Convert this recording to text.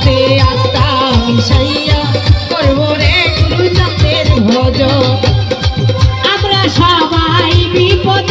জপে আত্মা মিশাইয়া করব ভজ আমরা সবাই বিপদ